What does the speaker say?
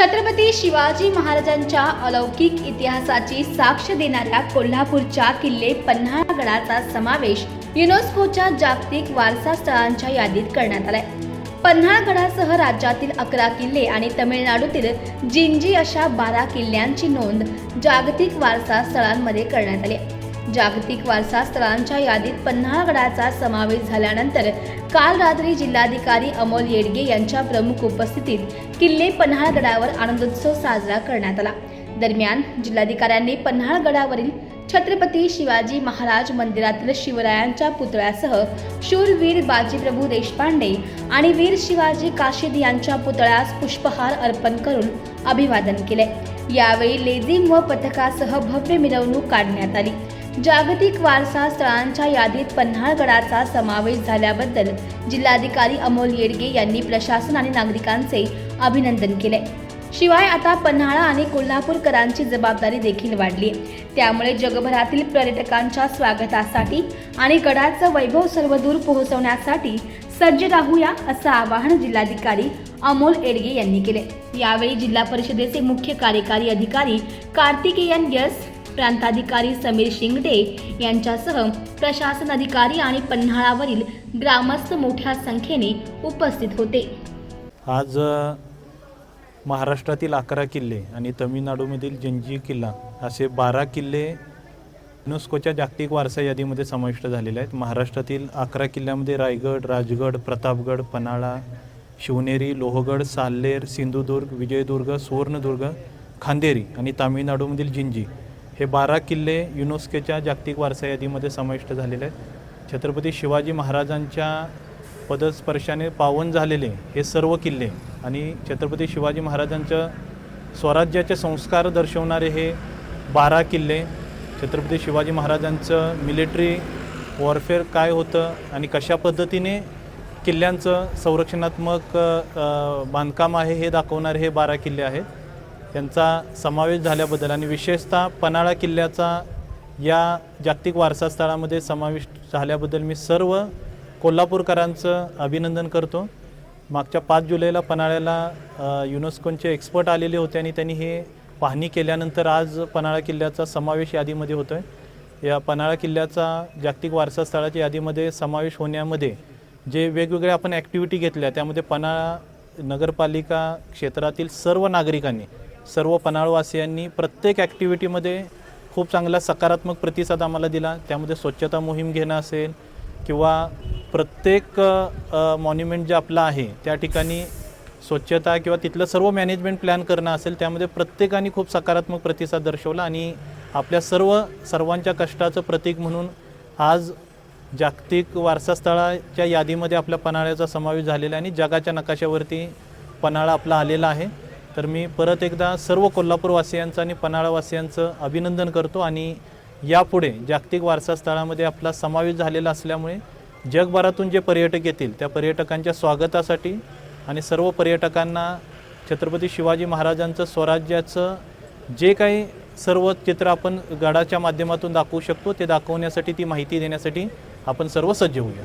छत्रपती शिवाजी महाराजांच्या अलौकिक इतिहासाची साक्ष देणाऱ्या कोल्हापूरच्या किल्ले पन्हाळगडाचा समावेश युनेस्कोच्या जागतिक वारसा स्थळांच्या यादीत करण्यात आलाय पन्हाळगडासह राज्यातील अकरा किल्ले आणि तमिळनाडूतील जिंजी अशा बारा किल्ल्यांची नोंद जागतिक वारसा स्थळांमध्ये करण्यात आली आहे. जागतिक वारसा स्थळांच्या यादीत पन्हाळगडाचा समावेश झाल्यानंतर काल रात्री जिल्हाधिकारी अमोल येडगे यांच्या प्रमुख उपस्थितीत किल्ले पन्हाळगडावर आनंदोत्सव साजरा करण्यात आला. दरम्यान जिल्हाधिकाऱ्यांनी पन्हाळगडावरील छत्रपती शिवाजी महाराज मंदिरातील शिवरायांच्या पुतळ्यासह शूरवीर बाजीप्रभू देशपांडे आणि वीर शिवाजी काशीद यांच्या पुतळ्यास पुष्पहार अर्पण करून अभिवादन केले. यावेळी लेझिम व पथकासह भव्य मिरवणूक काढण्यात आली. जागतिक वारसा स्थळांच्या यादीत पन्हाळगडाचा समावेश झाल्याबद्दल जिल्हाधिकारी अमोल येडगे यांनी प्रशासन आणि नागरिकांचे अभिनंदन केले. शिवाय आता पन्हाळा आणि कोल्हापूरकरांची जबाबदारी देखील वाढली. आहे त्यामुळे जगभरातील पर्यटकांच्या स्वागतासाठी आणि गडाचं वैभव सर्वदूर पोहोचवण्यासाठी सज्ज राहूया असं आवाहन जिल्हाधिकारी अमोल एडगे यांनी केले. यावेळी जिल्हा परिषदेचे मुख्य कार्यकारी अधिकारी कार्तिकेयन यस प्रांताधिकारी समीर शिंगटे यांच्यासह प्रशासन अधिकारी आणि पन्हाळावरील ग्रामस्थ मोठ्या संख्येने उपस्थित होते. आज महाराष्ट्रातील अकरा किल्ले आणि तमिळनाडूमधील जंजी किल्ला असे बारा किल्ले युनेस्कोच्या जागतिक वारसा यादीमध्ये समाविष्ट झालेले आहेत. महाराष्ट्रातील अकरा किल्ल्यामध्ये रायगड राजगड प्रतापगड पन्हाळा शिवनेरी लोहगड साल्लेर सिंधुदुर्ग विजयदुर्ग सुवर्णदुर्ग खांदेरी आणि तामिळनाडूमधील जिंजी हे बारा किल्ले युनेस्कोच्या जागतिक वारसा यादीमध्ये समाविष्ट झालेले आहेत. छत्रपती शिवाजी महाराजांच्या पदस्पर्शाने पावन झालेले हे सर्व किल्ले आणि छत्रपती शिवाजी महाराजांच्या स्वराज्याचे संस्कार दर्शवणारे हे बारा किल्ले छत्रपती शिवाजी महाराजांचं मिलिटरी वॉरफेअर काय होतं आणि कशा पद्धतीने किल्ल्यांचं संरक्षणात्मक बांधकाम आहे हे दाखवणारे हे बारा किल्ले आहेत. त्यांचा समावेश झाल्याबद्दल आणि विशेषतः पन्हाळा किल्ल्याचा या जागतिक वारसा स्थळामध्ये समावेश झाल्याबद्दल मी सर्व कोल्हापूरकरांचं अभिनंदन करतो. मागच्या पाच जुलैला पन्हाळ्याला युनेस्कोनचे एक्सपर्ट आलेले होते आणि त्यांनी हे पाहणी केल्यानंतर आज पन्हाळा किल्ल्याचा समावेश यादीमध्ये होतो आहे या पन्हाळा किल्ल्याचा जागतिक वारसा स्थळाच्या यादीमध्ये समावेश होण्यामध्ये जे वेगवेगळ्या आपण ॲक्टिव्हिटी घेतल्या त्यामध्ये पन्हाळा नगरपालिका क्षेत्रातील सर्व नागरिकांनी सर्व पन्हाळवासियांनी प्रत्येक ॲक्टिव्हिटीमध्ये खूप चांगला सकारात्मक प्रतिसाद आम्हाला दिला. त्यामध्ये स्वच्छता मोहीम घेणं असेल किंवा प्रत्येक मॉन्युमेंट जे आपलं आहे त्या ठिकाणी स्वच्छता किंवा तिथलं सर्व मॅनेजमेंट प्लॅन करणं असेल त्यामध्ये प्रत्येकाने खूप सकारात्मक प्रतिसाद दर्शवला आणि आपल्या सर्व सर्वांच्या कष्टाचं प्रतीक म्हणून आज जागतिक वारसास्थळाच्या यादीमध्ये आपल्या पन्हाळ्याचा समावेश झालेला आहे आणि जगाच्या नकाशावरती पन्हाळा आपला आलेला आहे. तर मी परत एकदा सर्व कोल्हापूरवासियांचं आणि पन्हाळावासियांचं अभिनंदन करतो आणि यापुढे जागतिक वारसा स्थळामध्ये आपला समावेश झालेला असल्यामुळे जगभरातून जे पर्यटक येतील त्या पर्यटकांच्या स्वागतासाठी आणि सर्व पर्यटकांना छत्रपती शिवाजी महाराजांचं स्वराज्याचं जे काही सर्व चित्र आपण गडाच्या माध्यमातून दाखवू शकतो ते दाखवण्यासाठी ती माहिती देण्यासाठी आपण सर्व सज्ज होऊया.